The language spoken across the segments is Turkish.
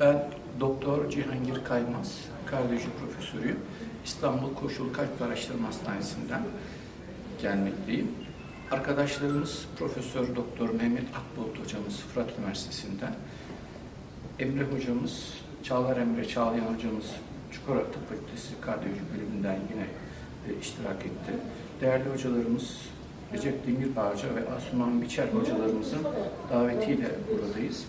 Ben Doktor Cihangir Kaymaz, kardiyoloji profesörüyüm. İstanbul Koşul Kalp Araştırma Hastanesi'nden gelmekteyim. Arkadaşlarımız Profesör Doktor Mehmet Akbulut hocamız Fırat Üniversitesi'nden, Emre hocamız, Çağlar Emre Çağlayan hocamız Çukurova Tıp Fakültesi Kardiyoloji bölümünden yine e, iştirak etti. Değerli hocalarımız Recep Demirbağcı ve Asuman Biçer hocalarımızın davetiyle buradayız.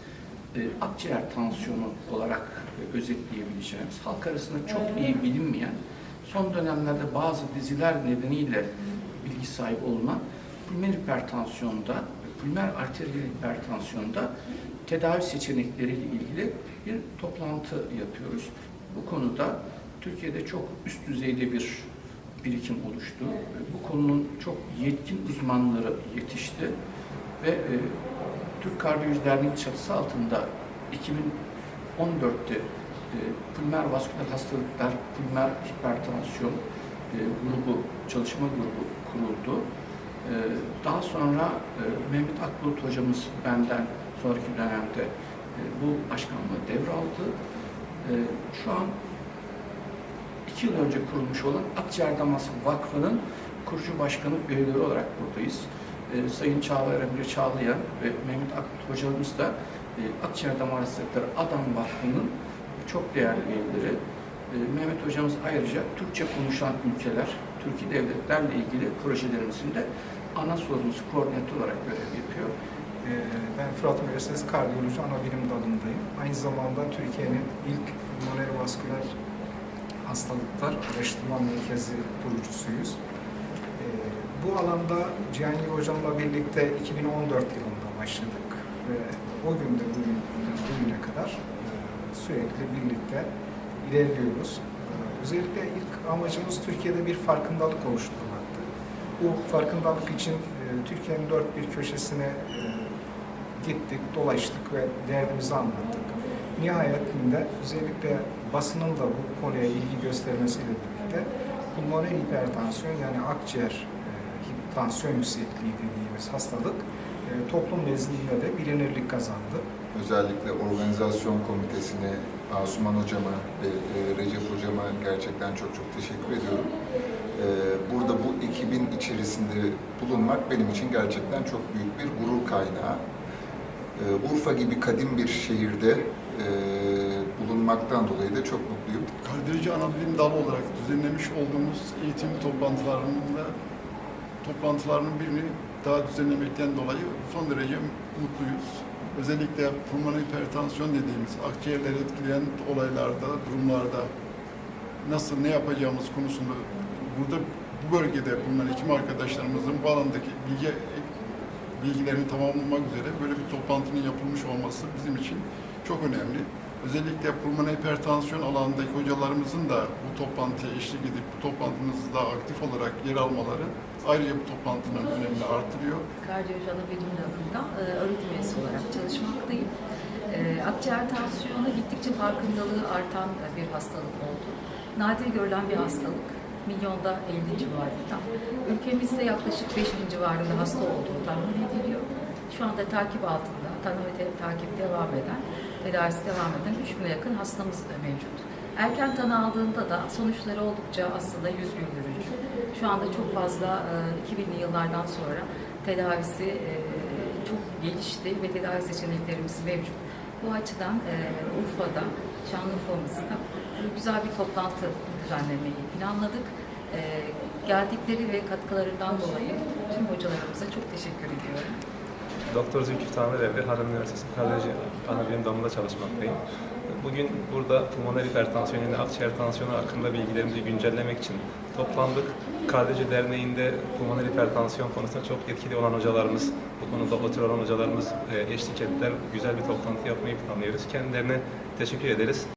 E, akciğer tansiyonu olarak özetleyebileceğimiz, halk arasında çok iyi bilinmeyen, son dönemlerde bazı diziler nedeniyle bilgi sahibi olunan pulmoner hipertansiyonda, pulmoner arteriyel hipertansiyonda tedavi seçenekleriyle ilgili bir toplantı yapıyoruz. Bu konuda Türkiye'de çok üst düzeyde bir birikim oluştu. Bu konunun çok yetkin uzmanları yetişti ve e, Türk Kardiyoloji Derneği çatısı altında 2014'te e, pulmoner vasküler hastalıklar, pulmoner hipertansiyon e, grubu, çalışma grubu kuruldu. E, daha sonra e, Mehmet Akbulut hocamız benden sonraki dönemde e, bu başkanlığı devraldı. E, şu an iki yıl önce kurulmuş olan Akciğer Daması Vakfı'nın kurucu başkanı üyeleri olarak buradayız. E, Sayın Çağlar Emre Çağlayan ve Mehmet Akbulut hocamız da e, Akciğer Damar Hastalıkları Adam Vakfı'nın çok değerli üyeleri. E, Mehmet hocamız ayrıca Türkçe konuşan ülkeler, Türkiye devletlerle ilgili projelerimizin de ana sorumlusu, koordinatör olarak görev yapıyor. Ee, Ben Fırat Üniversitesi Kardiyoloji Anabilim Dalı'ndayım. Aynı zamanda Türkiye'nin ilk pulmoner vasküler hastalıklar araştırma merkezi kurucusuyuz. Bu alanda Cihangir Hocam'la birlikte 2014 yılında başladık ve o günde bugün, bugüne kadar e, sürekli birlikte ilerliyoruz. Ee, Özellikle ilk amacımız Türkiye'de bir farkındalık oluşturmaktı. Bu farkındalık için e, Türkiye'nin dört bir köşesine e, gittik, dolaştık ve derdimizi anlattık. Nihayetinde özellikle basının da bu konuya ilgi göstermesiyle birlikte pulmoner hipertansiyon yani akciğer e, tansiyon yüksekliği dediğimiz hastalık e, toplum nezdinde de bilinirlik kazandı. Özellikle organizasyon komitesine, Asuman hocama ve e, Recep hocama gerçekten çok çok teşekkür ediyorum. E, Burada bu ekibin içerisinde bulunmak benim için gerçekten çok büyük bir gurur kaynağı. E, Urfa gibi kadim bir şehirde e, bulunmaktan dolayı da çok mutluyum. Kardiyoloji Anabilim Dalı olarak düzenlemiş olduğumuz eğitim toplantılarında toplantılarının birini daha düzenlemekten dolayı son derece mutluyuz. Özellikle pulmoner hipertansiyon dediğimiz akciğerleri etkileyen olaylarda, durumlarda nasıl ne yapacağımız konusunda burada bu bölgede bulunan hekim arkadaşlarımızın bu alandaki bilgi bilgilerini tamamlamak üzere böyle bir toplantının yapılmış olması bizim için çok önemli. Özellikle pulmoner hipertansiyon alanındaki hocalarımızın da bu toplantıya eşlik edip bu toplantımızda aktif olarak yer almaları ayrıca bu toplantının önemini artırıyor. Kardiyoloji Anabilim Dalı'nda e, öğretim üyesi olarak çalışmaktayım. E, akciğer tansiyonu gittikçe farkındalığı artan bir hastalık oldu. Nadir görülen bir hastalık. Milyonda 50 civarında. Ülkemizde yaklaşık 5 bin civarında hasta olduğu tahmin ediliyor. Şu anda takip altında, tanı ve takip devam eden, tedavisi devam eden 3 bine yakın hastamız mevcut. Erken tanı aldığında da sonuçları oldukça aslında yüz güldürücü. Şu anda çok fazla e, 2000'li yıllardan sonra tedavisi e, çok gelişti ve tedavi seçeneklerimiz mevcut. Bu açıdan e, Urfa'da, Şanlıurfa'mızda güzel bir toplantı düzenlemeyi planladık. E, geldikleri ve katkılarından dolayı tüm hocalarımıza çok teşekkür ediyorum. Doktor Zülküf Tamer Evli, Harun Üniversitesi Kardiyoloji Anabilim Dalı'nda çalışmaktayım. Bugün burada pulmoner hipertansiyon yani akciğer tansiyonu hakkında bilgilerimizi güncellemek için toplandık. Kardiyoloji Derneği'nde pulmoner hipertansiyon konusunda çok etkili olan hocalarımız, bu konuda otur olan hocalarımız e, eşlik ettiler. Güzel bir toplantı yapmayı planlıyoruz. Kendilerine teşekkür ederiz.